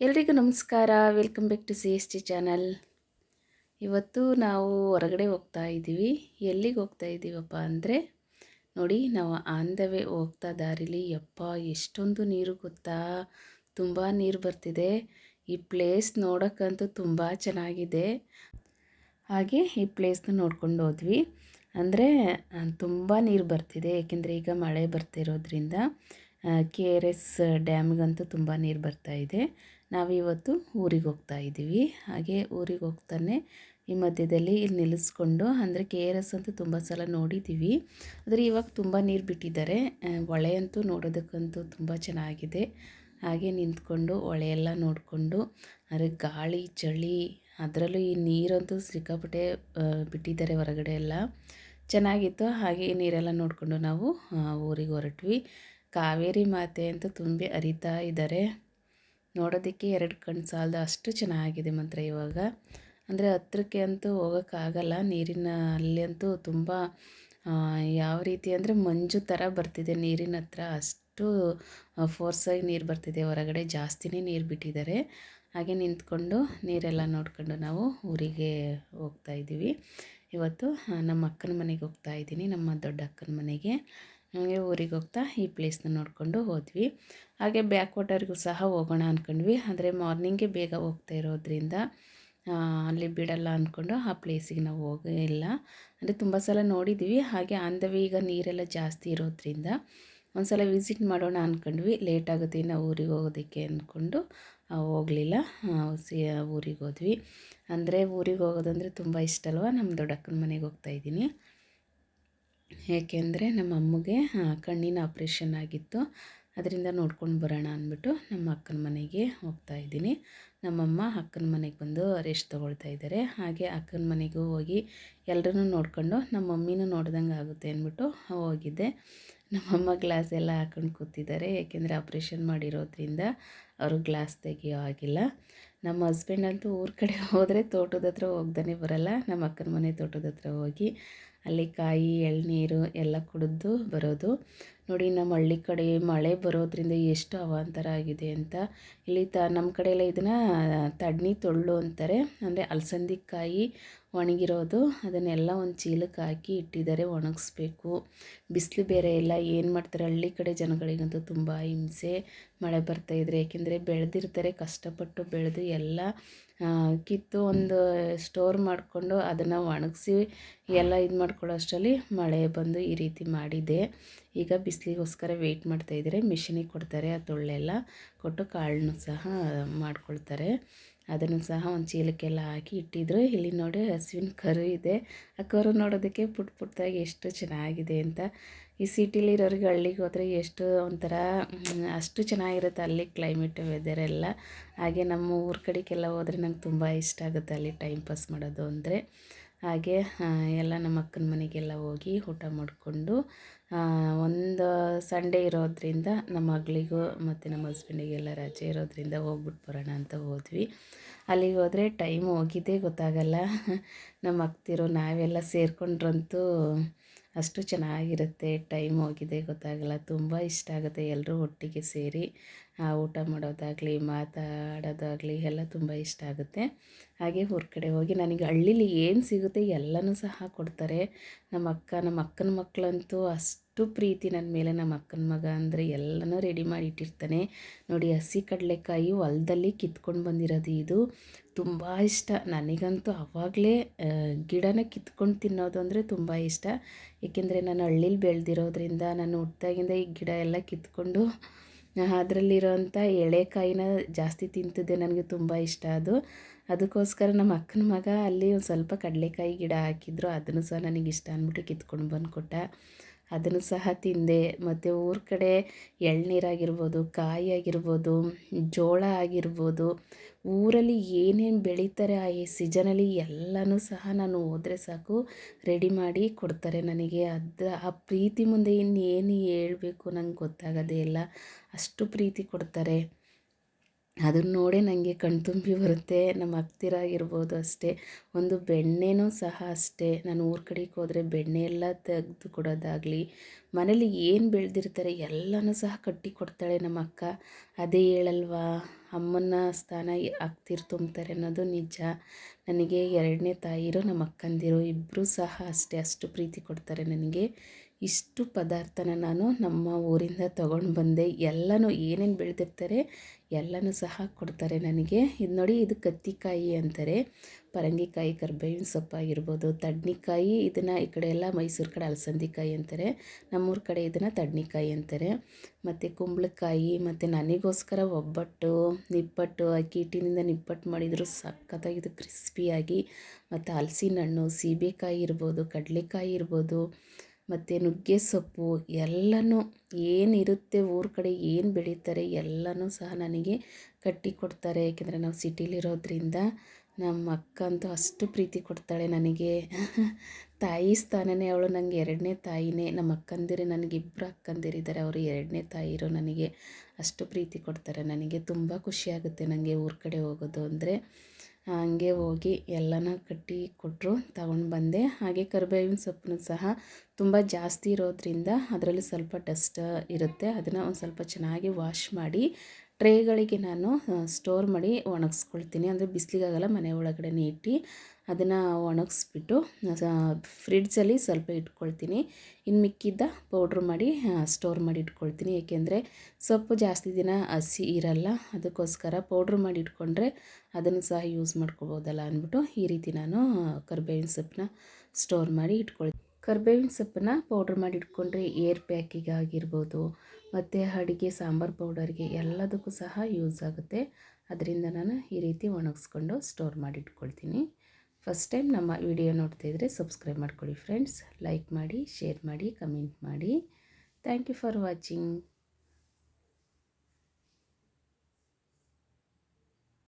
ಎಲ್ರಿಗೂ ನಮಸ್ಕಾರ. Welcome back to C S T channel ಇವತ್ತು ನಾವು ಹೊರಗಡೆ ಹೋಗ್ತಾ ಇದ್ದೀವಿ. ಎಲ್ಲಿಗೆ ಹೋಗ್ತಾ ಇದ್ದೀವಪ್ಪ ಅಂದರೆ, ನೋಡಿ ನಾವು ಆನ್ ದ ವೇ ಹೋಗ್ತಾ ದಾರಿಲಿ. ಯಪ್ಪ, ಎಷ್ಟೊಂದು ನೀರು ಗೊತ್ತಾ? ತುಂಬ ನೀರು ಬರ್ತಿದೆ. ಈ ಪ್ಲೇಸ್ ನೋಡೋಕ್ಕಂತೂ ತುಂಬ ಚೆನ್ನಾಗಿದೆ. ಹಾಗೆ ಈ ಪ್ಲೇಸ್ನ ನೋಡ್ಕೊಂಡು ಹೋದ್ವಿ. ಅಂದರೆ ತುಂಬ ನೀರು ಬರ್ತಿದೆ. ಏಕೆಂದರೆ ಈಗ ಮಳೆ ಬರ್ತಿರೋದ್ರಿಂದ. ಕೆ ಆರ್ ಎಸ್ ಡ್ಯಾಮ್ಗಂತೂ ತುಂಬ ನೀರು ಬರ್ತಾ ಇದೆ. ನಾವಿವತ್ತು ಊರಿಗೆ ಹೋಗ್ತಾ ಇದ್ದೀವಿ. ಹಾಗೆ ಊರಿಗೆ ಹೋಗ್ತಾನೆ ಈ ಮಧ್ಯದಲ್ಲಿ ಇಲ್ಲಿ ನಿಲ್ಲಿಸ್ಕೊಂಡು, ಅಂದರೆ ಕೆ ಆರ್ ಎಸ್ ಅಂತೂ ತುಂಬ ಸಲ ನೋಡಿದ್ದೀವಿ. ಆದರೆ ಇವಾಗ ತುಂಬ ನೀರು ಬಿಟ್ಟಿದ್ದಾರೆ. ಹೊಳೆ ಅಂತೂ ನೋಡೋದಕ್ಕಂತೂ ತುಂಬ ಚೆನ್ನಾಗಿದೆ. ಹಾಗೆ ನಿಂತ್ಕೊಂಡು ಹೊಳೆ ಎಲ್ಲ ನೋಡಿಕೊಂಡು, ಆದರೆ ಗಾಳಿ, ಚಳಿ, ಅದರಲ್ಲೂ ಈ ನೀರಂತೂ ಸಿಕ್ಕಾಪಟ್ಟೆ ಬಿಟ್ಟಿದ್ದಾರೆ ಹೊರಗಡೆ ಎಲ್ಲ. ಚೆನ್ನಾಗಿತ್ತು. ಹಾಗೆ ನೀರೆಲ್ಲ ನೋಡಿಕೊಂಡು ನಾವು ಊರಿಗೆ ಹೊರಟ್ವಿ. ಕಾವೇರಿ ಮಾತೆ ಅಂತ ತುಂಬಿ ಅರಿತಾ ಇದ್ದಾರೆ. ನೋಡೋದಕ್ಕೆ ಎರಡು ಕಣ್ಣು ಸಾಲದು ಅಷ್ಟು ಚೆನ್ನಾಗಿದೆ ಮಾತ್ರ ಇವಾಗ. ಅಂದರೆ ಹತ್ರಕ್ಕೆ ಅಂತೂ ಹೋಗೋಕ್ಕಾಗಲ್ಲ, ನೀರಿನ ಅಲ್ಲಿ ಅಂತೂ ತುಂಬ ಯಾವ ರೀತಿ ಅಂದರೆ ಮಂಜು ಥರ ಬರ್ತಿದೆ ನೀರಿನ ಹತ್ರ. ಅಷ್ಟು ಫೋರ್ಸಾಗಿ ನೀರು ಬರ್ತಿದೆ, ಹೊರಗಡೆ ಜಾಸ್ತಿನೇ ನೀರು ಬಿಟ್ಟಿದ್ದಾರೆ. ಹಾಗೆ ನಿಂತ್ಕೊಂಡು ನೀರೆಲ್ಲ ನೋಡಿಕೊಂಡು ನಾವು ಊರಿಗೆ ಹೋಗ್ತಾ ಇದ್ದೀವಿ. ಇವತ್ತು ನಮ್ಮ ಅಕ್ಕನ ಮನೆಗೆ ಹೋಗ್ತಾ ಇದ್ದೀನಿ, ನಮ್ಮ ದೊಡ್ಡ ಅಕ್ಕನ ಮನೆಗೆ. ಹಾಗೆ ಊರಿಗೆ ಹೋಗ್ತಾ ಈ ಪ್ಲೇಸ್ನ ನೋಡಿಕೊಂಡು ಹೋದ್ವಿ. ಹಾಗೆ ಬ್ಯಾಕ್ ವಾಟರ್ಗೂ ಸಹ ಹೋಗೋಣ ಅಂದ್ಕೊಂಡ್ವಿ ಆದರೆ ಮಾರ್ನಿಂಗೇ ಬೇಗ ಹೋಗ್ತಾ ಇರೋದ್ರಿಂದ ಅಲ್ಲಿ ಬಿಡಲ್ಲ ಅಂದ್ಕೊಂಡು ಆ ಪ್ಲೇಸಿಗೆ ನಾವು ಹೋಗಿಲ್ಲ ಅಂದರೆ ತುಂಬ ಸಲ ನೋಡಿದ್ದೀವಿ ಹಾಗೆ ಅಂದವಿ ಈಗ ನೀರೆಲ್ಲ ಜಾಸ್ತಿ ಇರೋದ್ರಿಂದ ಒಂದು ಸಲ ವಿಸಿಟ್ ಮಾಡೋಣ ಅಂದ್ಕೊಂಡ್ವಿ ಲೇಟ್ ಆಗುತ್ತೆ ನಾವು ಊರಿಗೆ ಹೋಗೋದಕ್ಕೆ ಅಂದ್ಕೊಂಡು ಹೋಗಲಿಲ್ಲ. ಸಿ ಊರಿಗೆ ಹೋದ್ವಿ. ಅಂದರೆ ಊರಿಗೆ ಹೋಗೋದಂದರೆ ತುಂಬ ಇಷ್ಟ ಅಲ್ವ? ನಮ್ಮ ದೊಡ್ಡಕ್ಕನ ಮನೆಗೆ ಹೋಗ್ತಾಯಿದ್ದೀನಿ ಏಕೆಂದರೆ ನಮ್ಮ ಅಮ್ಮಗೆ ಕಣ್ಣಿನ ಆಪ್ರೇಷನ್ ಆಗಿತ್ತು. ಅದರಿಂದ ನೋಡ್ಕೊಂಡು ಬರೋಣ ಅಂದ್ಬಿಟ್ಟು ನಮ್ಮ ಅಕ್ಕನ ಮನೆಗೆ ಹೋಗ್ತಾ ಇದ್ದೀನಿ. ನಮ್ಮಮ್ಮ ಅಕ್ಕನ ಮನೆಗೆ ಬಂದು ರೆಸ್ಟ್ ತೊಗೊಳ್ತಾ ಇದ್ದಾರೆ. ಹಾಗೆ ಅಕ್ಕನ ಮನೆಗೂ ಹೋಗಿ ಎಲ್ಲರೂ ನೋಡ್ಕೊಂಡು ನಮ್ಮ ಮಮ್ಮಿನೂ ನೋಡ್ದಂಗೆ ಆಗುತ್ತೆ ಅಂದ್ಬಿಟ್ಟು ಹೋಗಿದ್ದೆ. ನಮ್ಮಮ್ಮ ಗ್ಲಾಸ್ ಎಲ್ಲ ಹಾಕೊಂಡು ಕೂತಿದ್ದಾರೆ. ಏಕೆಂದರೆ ಆಪ್ರೇಷನ್ ಮಾಡಿರೋದ್ರಿಂದ ಅವರು ಗ್ಲಾಸ್ ತೆಗಿಯೋ ಆಗಿಲ್ಲ ನಮ್ಮ ಹಸ್ಬೆಂಡ್ ಅಂತೂ ಊರ ಕಡೆ ಹೋದರೆ ತೋಟದ ಹತ್ರ ಹೋಗ್ದೇ ಬರಲ್ಲ. ನಮ್ಮ ಅಕ್ಕನ ಮನೆ ತೋಟದ ಹತ್ರ ಹೋಗಿ ಅಲ್ಲಿ ಕಾಯಿ, ಎಳನೀರು ಎಲ್ಲ ಕುಡಿದು ಬರೋದು. ನೋಡಿ, ನಮ್ಮ ಹಳ್ಳಿ ಕಡೆ ಮಳೆ ಬರೋದ್ರಿಂದ ಎಷ್ಟು ಅವಾಂತರ ಆಗಿದೆ ಅಂತ. ಇಲ್ಲಿ ತ, ನಮ್ಮ ಕಡೆಯೆಲ್ಲ ಇದನ್ನು ತಡ್ನಿ ತೊಳ್ಳು ಅಂತಾರೆ. ಅಂದರೆ ಅಲಸಂದಿ ಕಾಯಿ ಒಣಗಿರೋದು, ಅದನ್ನೆಲ್ಲ ಒಂದು ಚೀಲಕ್ಕೆ ಹಾಕಿ ಇಟ್ಟಿದ್ದಾರೆ, ಒಣಗಿಸ್ಬೇಕು. ಬಿಸಿಲು ಬೇರೆ ಇಲ್ಲ, ಏನು ಮಾಡ್ತಾರೆ? ಹಳ್ಳಿ ಕಡೆ ಜನಗಳಿಗಂತೂ ತುಂಬ ಹಿಂಸೆ ಮಳೆ ಬರ್ತಾಯಿದ್ರೆ ಏಕೆಂದರೆ ಬೆಳೆದಿರ್ತಾರೆ, ಕಷ್ಟಪಟ್ಟು ಬೆಳೆದು ಎಲ್ಲ ಕಿತ್ತು ಒಂದು ಸ್ಟೋರ್ ಮಾಡಿಕೊಂಡು ಅದನ್ನು ಒಣಗಿಸಿ ಎಲ್ಲ ಇದು ಮಾಡ್ಕೊಳ್ಳೋ ಅಷ್ಟರಲ್ಲಿ ಮಳೆ ಬಂದು ಈ ರೀತಿ ಮಾಡಿದೆ. ಈಗ ಬಿಸಿಲಿಗೋಸ್ಕರ ವೆಯ್ಟ್ ಮಾಡ್ತಾಯಿದ್ದಾರೆ ಮಿಷಿನಿಗೆ ಕೊಡ್ತಾರೆ, ಆ ತೊಳ್ಳೆಲ್ಲ ಕೊಟ್ಟು ಕಾಳನ್ನು ಸಹ ಮಾಡ್ಕೊಳ್ತಾರೆ. ಅದನ್ನು ಸಹ ಒಂದು ಚೀಲಕ್ಕೆಲ್ಲ ಹಾಕಿ ಇಟ್ಟಿದ್ರು. ಇಲ್ಲಿ ನೋಡಿ ಹಸುವಿನ ಕರು ಇದೆ. ಆ ಕರು ನೋಡೋದಕ್ಕೆ ಪುಟ್ ಪುಟ್ಟದಾಗಿ ಎಷ್ಟು ಚೆನ್ನಾಗಿದೆ ಅಂತ. ಈ ಸಿಟಿಲಿರೋರಿಗೆ ಹಳ್ಳಿಗೆ ಹೋದರೆ ಎಷ್ಟು ಒಂಥರ ಅಷ್ಟು ಚೆನ್ನಾಗಿರುತ್ತೆ ಅಲ್ಲಿ ಕ್ಲೈಮೇಟ್ ವೆದರ್ ಎಲ್ಲ. ಹಾಗೆ ನಮ್ಮ ಊರ ಕಡೆಗೆಲ್ಲ ಹೋದರೆ ನಂಗೆ ತುಂಬ ಇಷ್ಟ ಆಗುತ್ತೆ ಅಲ್ಲಿ ಟೈಮ್ ಪಾಸ್ ಮಾಡೋದು ಅಂದರೆ. ಹಾಗೆ ಎಲ್ಲ ನಮ್ಮ ಅಕ್ಕನ ಮನೆಗೆಲ್ಲ ಹೋಗಿ ಊಟ ಮಾಡಿಕೊಂಡು ಒಂದು ಸಂಡೇ ಇರೋದ್ರಿಂದ ನಮ್ಮ ಮಗಳಿಗೂ ಮತ್ತು ನಮ್ಮ ಹಸ್ಬೆಂಡಿಗೆಲ್ಲ ರಜೆ ಇರೋದ್ರಿಂದ ಹೋಗ್ಬಿಟ್ಟು ಬರೋಣ ಅಂತ ಹೋದ್ವಿ. ಅಲ್ಲಿಗೆ ಹೋದರೆ ಟೈಮ್ ಹೋಗಿದ್ದೇ ಗೊತ್ತಾಗಲ್ಲ. ನಮ್ಮ ಅಕ್ತಿರು ನಾವೆಲ್ಲ ಸೇರ್ಕೊಂಡ್ರಂತೂ ಅಷ್ಟು ಚೆನ್ನಾಗಿರುತ್ತೆ, ಟೈಮ್ ಹೋಗಿದೆ, ಗೊತ್ತಾಗಲ್ಲ. ತುಂಬ ಇಷ್ಟ ಆಗುತ್ತೆ ಎಲ್ಲರೂ ಒಟ್ಟಿಗೆ ಸೇರಿ ಊಟ ಮಾಡೋದಾಗಲಿ, ಮಾತಾಡೋದಾಗಲಿ, ಎಲ್ಲ ತುಂಬ ಇಷ್ಟ ಆಗುತ್ತೆ. ಹಾಗೆ ಹೊರಗಡೆ ಹೋಗಿ ನನಗೆ ಹಳ್ಳೀಲಿ ಏನು ಸಿಗುತ್ತೆ ಎಲ್ಲನೂ ಸಹ ಕೊಡ್ತಾರೆ. ನಮ್ಮ ಅಕ್ಕ, ನಮ್ಮ ಅಕ್ಕನ ಮಕ್ಕಳಂತೂ ಅಷ್ಟು ಪ್ರೀತಿ ನನ್ನ ಮೇಲೆ ನಮ್ಮ ಅಕ್ಕನ ಮಗ ಅಂದರೆ ಎಲ್ಲನೂ ರೆಡಿ ಮಾಡಿ ಇಟ್ಟಿರ್ತಾನೆ. ನೋಡಿ ಹಸಿ ಕಡಲೆಕಾಯಿ ಹೊಲದಲ್ಲಿ ಕಿತ್ಕೊಂಡು ಬಂದಿರೋದು ಇದು. ತುಂಬ ಇಷ್ಟ. ನನಗಂತೂ ಆವಾಗಲೇ ಗಿಡನ ಕಿತ್ಕೊಂಡು ತಿನ್ನೋದು ಅಂದರೆ ತುಂಬ ಇಷ್ಟ. ಏಕೆಂದರೆ ನಾನು ಹಳ್ಳೀಲಿ ಬೆಳೆದಿರೋದ್ರಿಂದ ನಾನು ಹುಟ್ಟಾಗಿಂದ ಈ ಗಿಡ ಎಲ್ಲ ಕಿತ್ಕೊಂಡು ಅದರಲ್ಲಿರೋಂಥ ಎಳೆಕಾಯಿನ ಜಾಸ್ತಿ ತಿಂತಿದ್ದೆ. ನನಗೆ ತುಂಬ ಇಷ್ಟ ಅದು. ಅದಕ್ಕೋಸ್ಕರ ನಮ್ಮ ಅಕ್ಕನ ಮಗ ಅಲ್ಲಿ ಒಂದು ಸ್ವಲ್ಪ ಕಡಲೆಕಾಯಿ ಗಿಡ ಹಾಕಿದ್ರು, ಅದನ್ನು ಸಹ ನನಗೆ ಇಷ್ಟ ಅಂದ್ಬಿಟ್ಟು ಕಿತ್ಕೊಂಡು ಬಂದು ಕೊಟ್ಟ ಅದನ್ನು ಸಹ ತಿಂದೆ. ಮತ್ತು ಊರ ಕಡೆ ಎಳ್ನೀರಾಗಿರ್ಬೋದು ಕಾಯಿ ಆಗಿರ್ಬೋದು ಜೋಳ ಆಗಿರ್ಬೋದು, ಊರಲ್ಲಿ ಏನೇನು ಬೆಳೀತಾರೆ ಆ ಈ ಸೀಸನಲ್ಲಿ ಎಲ್ಲನೂ ಸಹ ನಾನು ಹೋದರೆ ಸಾಕು ರೆಡಿ ಮಾಡಿ ಕೊಡ್ತಾರೆ ನನಗೆ. ಅದು ಆ ಪ್ರೀತಿ ಮುಂದೆ ಇನ್ನೇನು ಹೇಳಬೇಕು ನಂಗೆ ಗೊತ್ತಾಗೋದೇ ಇಲ್ಲ. ಅಷ್ಟು ಪ್ರೀತಿ ಕೊಡ್ತಾರೆ. ಅದನ್ನ ನೋಡೇ ನನಗೆ ಕಣ್ತುಂಬಿ ಬರುತ್ತೆ. ನಮ್ಮ ಅಕ್ತಿರಾಗಿರ್ಬೋದು ಅಷ್ಟೇ. ಒಂದು ಬೆಣ್ಣೆನೂ ಸಹ ಅಷ್ಟೇ. ನಾನು ಊರ ಕಡೆಗೆ ಹೋದರೆ ಬೆಣ್ಣೆ ಎಲ್ಲ ತೆಗೆದು ಕೊಡೋದಾಗಲಿ, ಮನೇಲಿ ಏನು ಬೆಳೆದಿರ್ತಾರೆ ಎಲ್ಲನೂ ಸಹ ಕಟ್ಟಿ ಕೊಡ್ತಾಳೆ ನಮ್ಮ ಅಕ್ಕ. ಅದೇ ಹೇಳಲ್ವಾ? ಅಮ್ಮನ ಸ್ಥಾನ ಆಗ್ತಿರ್ ತುಂಬ್ತಾರೆ ಅನ್ನೋದು ನಿಜ. ನನಗೆ ಎರಡನೇ ತಾಯಿರು ನಮ್ಮ ಅಕ್ಕಂದಿರು. ಇಬ್ಬರೂ ಸಹ ಅಷ್ಟೇ ಅಷ್ಟು ಪ್ರೀತಿ ಕೊಡ್ತಾರೆ ನನಗೆ. ಇಷ್ಟು ಪದಾರ್ಥನ ನಾನು ನಮ್ಮ ಊರಿಂದ ತಗೊಂಡು ಬಂದೆ. ಎಲ್ಲನೂ ಏನೇನು ಬೆಳೆದಿರ್ತಾರೆ ಎಲ್ಲನೂ ಸಹ ಕೊಡ್ತಾರೆ ನನಗೆ. ಇದು ನೋಡಿ ಇದು ಕತ್ತಿಕಾಯಿ ಅಂತಾರೆ. ಪರಂಗಿಕಾಯಿ, ಕರ್ಬೇವಿನ ಸೊಪ್ಪು ಆಗಿರ್ಬೋದು ತಡ್ನಿಕಾಯಿ ಇದನ್ನು ಈ ಕಡೆ ಎಲ್ಲ ಮೈಸೂರು ಕಡೆ ಅಲಸಂದಿಕಾಯಿ ಅಂತಾರೆ. ನಮ್ಮೂರ ಕಡೆ ಇದನ್ನು ತಡ್ನಿಕಾಯಿ ಅಂತಾರೆ. ಮತ್ತು ಕುಂಬಳಕಾಯಿ, ಮತ್ತು ನನಗೋಸ್ಕರ ಒಬ್ಬಟ್ಟು, ನಿಪ್ಪಟ್ಟು ಅಕ್ಕಿ ಹಿಟ್ಟಿನಿಂದ ನಿಪ್ಪಟ್ಟು ಮಾಡಿದ್ರು ಸಖತ್ತಾಗಿದ್ದು ಕ್ರಿಸ್ಪಿಯಾಗಿ. ಮತ್ತು ಹಲಸಿನ ಹಣ್ಣು ಸೀಬೆಕಾಯಿ ಇರ್ಬೋದು, ಕಡಲೆಕಾಯಿ ಇರ್ಬೋದು ಮತ್ತು ನುಗ್ಗೆ ಸೊಪ್ಪು ಎಲ್ಲನೂ ಏನಿರುತ್ತೆ ಊರ ಕಡೆ ಏನು ಬೆಳೀತಾರೆ ಎಲ್ಲನೂ ಸಹ ನನಗೆ ಕಟ್ಟಿ ಕೊಡ್ತಾರೆ. ಏಕೆಂದರೆ ನಾವು ಸಿಟಿಲಿರೋದ್ರಿಂದ ನಮ್ಮ ಅಕ್ಕ ಅಂತೂ ಅಷ್ಟು ಪ್ರೀತಿ ಕೊಡ್ತಾಳೆ ನನಗೆ. ತಾಯಿ ಸ್ಥಾನನೇ ಅವಳು ನನಗೆ ಎರಡನೇ ತಾಯಿನೇ. ನಮ್ಮ ಅಕ್ಕಂದಿರೇ ನನಗೆ ಇಬ್ಬರು ಅಕ್ಕಂದಿರಿದ್ದಾರೆ. ಅವರು ಎರಡನೇ ತಾಯಿರು ನನಗೆ ಅಷ್ಟು ಪ್ರೀತಿ ಕೊಡ್ತಾರೆ. ನನಗೆ ತುಂಬ ಖುಷಿಯಾಗುತ್ತೆ ನನಗೆ ಊರ ಕಡೆ ಹೋಗೋದು ಅಂದರೆ. ಹಂಗೆ ಹೋಗಿ ಎಲ್ಲನ ಕಟ್ಟಿ ಕೊಟ್ಟರು ತಗೊಂಡು ಬಂದೆ. ಹಾಗೆ ಕರಿಬೇವಿನ ಸೊಪ್ಪನ್ನು ಸಹ ತುಂಬ ಜಾಸ್ತಿ ಇರೋದ್ರಿಂದ ಅದರಲ್ಲಿ ಸ್ವಲ್ಪ ಡಸ್ಟ್ ಇರುತ್ತೆ. ಅದನ್ನು ಒಂದು ಸ್ವಲ್ಪ ಚೆನ್ನಾಗಿ ವಾಶ್ ಮಾಡಿ, ಟ್ರೇಗಳಿಗೆ ನಾನು ಸ್ಟೋರ್ ಮಾಡಿ ಒಣಗಿಸ್ಕೊಳ್ತೀನಿ. ಅಂದರೆ ಬಿಸಿಲಿಗಾಗಲ್ಲ, ಮನೆ ಒಳಗಡೆ ಇಟ್ಟು ಅದನ್ನು ಒಣಗಿಸ್ಬಿಟ್ಟು ಫ್ರಿಡ್ಜಲ್ಲಿ ಸ್ವಲ್ಪ ಇಟ್ಕೊಳ್ತೀನಿ. ಇನ್ನು ಮಿಕ್ಕಿದ್ದ ಪೌಡ್ರ್ ಮಾಡಿ ಸ್ಟೋರ್ ಮಾಡಿ ಇಟ್ಕೊಳ್ತೀನಿ. ಏಕೆಂದರೆ ಸೊಪ್ಪು ಜಾಸ್ತಿ ದಿನ ಹಸಿ ಇರಲ್ಲ, ಅದಕ್ಕೋಸ್ಕರ ಪೌಡ್ರ್ ಮಾಡಿ ಇಟ್ಕೊಂಡ್ರೆ ಅದನ್ನು ಸಹ ಯೂಸ್ ಮಾಡ್ಕೋಬೋದಲ್ಲ ಅಂದ್ಬಿಟ್ಟು ಈ ರೀತಿ ನಾನು ಕರ್ಬೇವಿನ ಸೊಪ್ಪನ್ನ ಸ್ಟೋರ್ ಮಾಡಿ ಇಟ್ಕೊಳ್ತೀನಿ. ಕರ್ಬೇವಿನ ಸೊಪ್ಪನ್ನ ಪೌಡ್ರ್ ಮಾಡಿ ಇಟ್ಕೊಂಡ್ರೆ ಏರ್ ಪ್ಯಾಕಿಗೆ ಆಗಿರ್ಬೋದು, ಮತ್ತು ಅಡುಗೆ ಸಾಂಬಾರು ಪೌಡರ್ಗೆ ಎಲ್ಲದಕ್ಕೂ ಸಹ ಯೂಸ್ ಆಗುತ್ತೆ. ಅದರಿಂದ ನಾನು ಈ ರೀತಿ ಒಣಗಿಸ್ಕೊಂಡು ಸ್ಟೋರ್ ಮಾಡಿ ಇಟ್ಕೊಳ್ತೀನಿ. ಫಸ್ಟ್ ಟೈಮ್ ನಮ್ಮ ವಿಡಿಯೋ ನೋಡ್ತಾಯಿದ್ರೆ ಸಬ್ಸ್ಕ್ರೈಬ್ ಮಾಡ್ಕೊಳ್ಳಿ ಫ್ರೆಂಡ್ಸ್ ಲೈಕ್ ಮಾಡಿ ಶೇರ್ ಮಾಡಿ ಕಮೆಂಟ್ ಮಾಡಿ. Thank you for watching